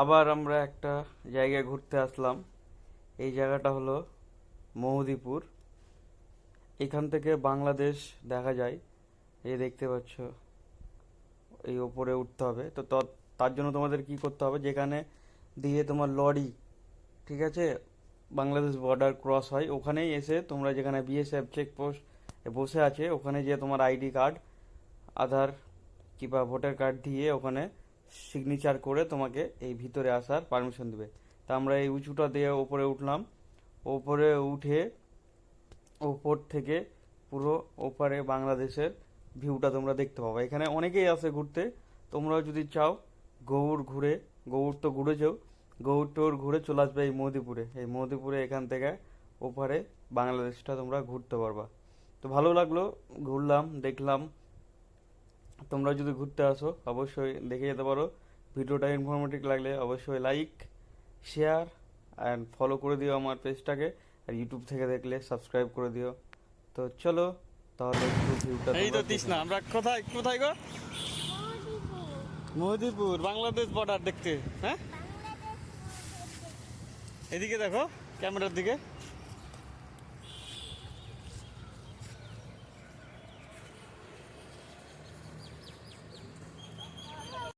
আবার আমরা একটা জায়গায় ঘুরতে আসলাম। এই জায়গাটা হলো মহুদীপুর। এখান থেকে বাংলাদেশ দেখা যায়। এই দেখতে পাচ্ছ, এই ওপরে উঠতে হবে। তো তার জন্য তোমাদের কি করতে হবে? যেখানে দিয়ে তোমার লরি, ঠিক আছে? বাংলাদেশ বর্ডার ক্রস হয়, ওখানেই এসে তোমরা যেখানে বিএসএফ চেকপোস্ট বসে আছে, ওখানে গিয়ে তোমার আইডি কার্ড আধার কিংবা ভোটার কার্ড দিয়ে ওখানে সিগনেচার করে তোমাকে এই ভিতরে আসার পারমিশন দেবে। তা আমরা এই উঁচুটা দিয়ে ওপরে উঠলাম। ওপরে উঠে ওপর থেকে পুরো ওপারে বাংলাদেশের ভিউটা তোমরা দেখতে পাবো। এখানে অনেকেই আসে ঘুরতে। তোমরাও যদি চাও, গৌড় ঘুরে, গৌড় তো ঘুরেছো গৌড় টোর ঘুরে চলে আসবে এই মোদিপুরে এই মোদিপুরে এখান থেকে ওপারে বাংলাদেশটা তোমরা ঘুরতে পারবা। তো ভালো লাগল, ঘুরলাম, দেখলাম। তোমরা যদি ঘুরতে আসো অবশ্যই দেখে যেতে পারো। ভিডিওটা ইনফরমেটিভ লাগলে অবশ্যই লাইক শেয়ার অ্যান্ড ফলো করে দিও আমার পেজটাকে আর ইউটিউব থেকে দেখলে সাবস্ক্রাইব করে দিও। তো চলো তাহলে একটু ভিউটা এই তো তৃষ্ণা আমরা কোথায় কোথায় গো? মোদিপুর বাংলাদেশ বর্ডার দেখতে হ্যাঁ? এদিকে দেখো ক্যামেরার দিকে।